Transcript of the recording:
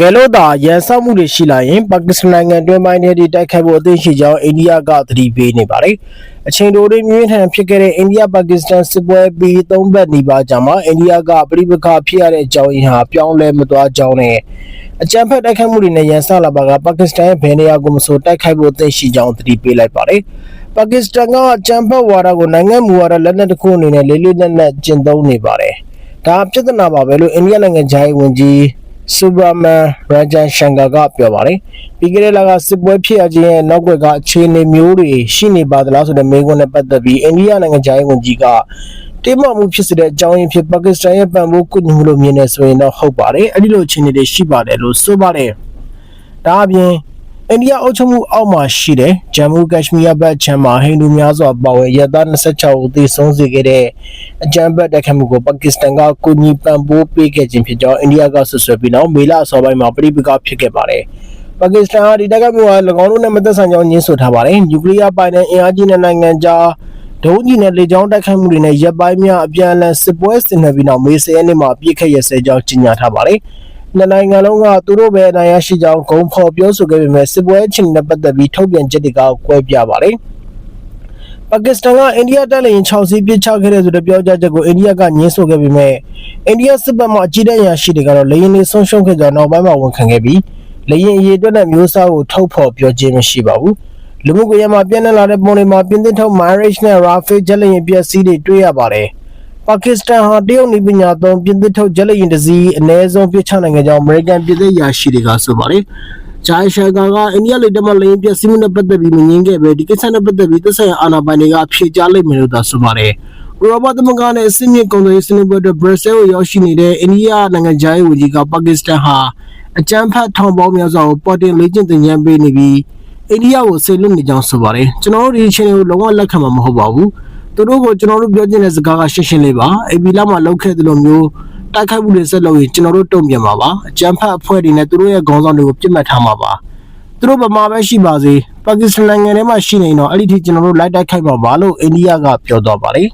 ကယ်လို့သာရန်ဆောက်မှုတွေရှိလာရင်ပါကစ္စတန်နိုင်ငံတွင်းပိုင်းထဲထိတိုက်ခိုက်ဖို့အသင့်ရှိကြောင်းအိန္ဒိယကသတိပေးနေပါတယ်။အချိန်တိုတွေမြင့်ထန်ဖြစ်ခဲ့တဲ့အိန္ဒိယပါကစ္စတန်စစ်ပွဲပြီးသုံးပတ်နီးပါးကြာမှာအိန္ဒိယကပြိပခါဖြစ်ရတဲ့အကြောင်းရင်းဟာပြောင်းလဲမသွားကြောင်းနဲ့အကြမ်းဖက်တိုက်ခိုက်မှုတွေနဲ့ရန်ဆောက်လာပါကပါကစ္စတန်ရဲ့ဘယ်နေရာကိုမဆိုတိုက်ခိုက်ဖို့အသင့်ရှိကြောင်းသတိပေးလိုက်ပါတယ်။ပါကစ္စတန်ကအကြမ်းဖက်ဝါဒကိုနိုင်ငံမူဝါဒလက်နက်တစ်ခုအနေနဲ့လေးလေးနက်နက်ကျင့်သုံးနေပါတယ်။ဒါပြဿနာပါပဲလို့အိန္ဒိယနိုင်ငံခြားရေးဝန်ကြီး စူဘာမန်ရန်ဂျန်ရှန်ကာကပြောပါတယ်။ပြီးခဲ့တဲ့လကစစ်ပွဲဖြစ်ရခြင်းရဲ့နောက်ွက်ကအခြေအနေမျိုးတွေရှိနေပါသလားဆိုတဲ့မေးခွန်းနဲ့ပတ်သက်ပြီးအိန္ဒိယနိုင်ငံခြားရေးဝန်ကြီးကတိမမှုဖြစ်စေတဲ့အကြောင်းရင်းဖြစ်ပါကစ္စတန်ရဲ့ပံ့ပိုးကူညီမှုလို့မြင်နေဆိုရင်တော့ဟုတ်ပါတယ်။အဲဒီလိုအခြေအနေတွေရှိပါတယ်လို့ဆိုပါတယ်။ဒါအပြင် အိန္ဒိယအုပ်ချုပ်မှုအောက်မှာရှိတဲ့ဂျမ်မူကက်ရှ်မီးယားဘက်ချမ်းမှာဟိန္ဒူများစွာပါဝင်ရသ26ဦးသေဆုံးစေခဲ့တဲ့အကြမ်းဖက်တိုက်ခိုက်မှုကိုပါကစ္စတန်ကကူညီပံ့ပိုးပေးခဲ့ခြင်းဖြစ်ကြောင်းအိန္ဒိယကဆွဆွဲပြီးနောက်မေလအစောပိုင်းမှာပြိပကဖြစ်ခဲ့ပါတယ်။ပါကစ္စတန်ဟာဒီတိုက်ခိုက်မှုဟာ၎င်းတို့နဲ့မသက်ဆိုင်ကြောင်းညှင်းဆိုထားပါတယ်။နျူကလ িয়ার ပိုင်တဲ့အင်အားကြီးတဲ့နိုင်ငံကြားဒုံးကြီးနဲ့လေကြောင်းတိုက်ခိုက်မှုတွေနဲ့ရပ်ပိုင်းများအပြန်အလှန်စစ်ပွဲဆင်နွှဲပြီးနောက်မေ10ရက်နေ့မှာအပြစ်ခတ်ရစဲကြောင်းကြေညာထားပါတယ်။ နှစ်နိုင်ငံလုံးကသူတို့ပဲအနိုင်ရရှိကြောင်းဂုံဖော်ပြောဆိုခဲ့ပေမဲ့စစ်ပွဲချင်းနဲ့ပတ်သက်ပြီးထုတ်ပြန်ချက်တွေကကွဲပြားပါတယ်။ပါကစ္စတန်ကအိန္ဒိယတပ်လရင်6စီးပစ်ချခဲ့တဲ့ဆိုတဲ့ပြောကြားချက်ကိုအိန္ဒိယကညှင်းဆိုခဲ့ပေမဲ့အိန္ဒိယစစ်ဘက်မှအကြီးတန်းအရာရှိတွေကတော့လေရင်တွေဆုံးရှုံးခဲ့ကြောင်းနောက်ပိုင်းမှာဝန်ခံခဲ့ပြီးလေရင်အရေးအတွက်နဲ့မျိုးစားကိုထုတ်ဖော်ပြောခြင်းမရှိပါဘူး။လူမှုကွန်ရက်မှာပြန့်နှံ့လာတဲ့ပုံတွေမှာပြင်သစ်ထုတ် Mirage နဲ့ Rafale ဂျက်လေရင်ပျက်စီးတွေတွေ့ရပါတယ်။ ပါကစ္စတန်ဟာတရုတ်နည်းပညာသုံးပြင်သစ်ထုတ်ဂျက်လရင်တစ်စီးအနည်းဆုံးပြစ်ချနိုင်ခဲ့ကြောင်းအမေရိကန်ပြည်သက်ရာရှိတွေကဆိုပါတယ်။ဂျိုင်ရှာကာကအိန္ဒိယလေတပ်မှလေရင်ပျက်စီးမှုနဲ့ပတ်သက်ပြီးမငင်းခဲ့ပဲဒီကိစ္စနဲ့ပတ်သက်ပြီးသက်ဆိုင်ရာအာဏာပိုင်တွေကဖြေကြားလိုက်မယ်လို့သာဆိုပါတယ်။ဥရောပသမဂ္ဂနဲ့အစည်းအမြင့်ကုန်သွယ်ရေးစနစ်ပွဲအတွက်ဘရပ်ဆဲလ်ကိုရောက်ရှိနေတဲ့အိန္ဒိယနိုင်ငံခြားရေးဝန်ကြီးကပါကစ္စတန်ဟာအကြမ်းဖက်ထောင်ပေါင်းများစွာကိုပေါ်တင်လေ့ကျင့်သင်ကြားပေးနေပြီးအိန္ဒိယကိုဆေလွတ်နေကြောင်းဆိုပါတယ်။ကျွန်တော်တို့ဒီအချိန်ကိုလုံးဝလက်ခံမှာမဟုတ်ပါဘူး။ သူတို့ကိုကျွန်တော်တို့ပြောချင်တဲ့စကားကရှင်းရှင်းလေးပါအေပီလာမှာလောက်ခဲ့တယ်လို့မျိုးတိုက်ခိုက်မှုတွေဆက်လုပ်ရင်ကျွန်တော်တို့တုံ့ပြန်ပါပါအကြမ်းဖက်အဖွဲ့တွေနဲ့သူတို့ရဲ့ခေါင်းဆောင်တွေကိုပြစ်မှတ်ထားမှာပါသူတို့ဗမာပဲရှိပါစေပါကစ္စတန်နိုင်ငံထဲမှာရှိနေရင်တော့အဲ့ဒီထိကျွန်တော်တို့လိုက်တိုက်ခိုက်ပါပါလို့အိန္ဒိယကပြောတော့ပါတယ်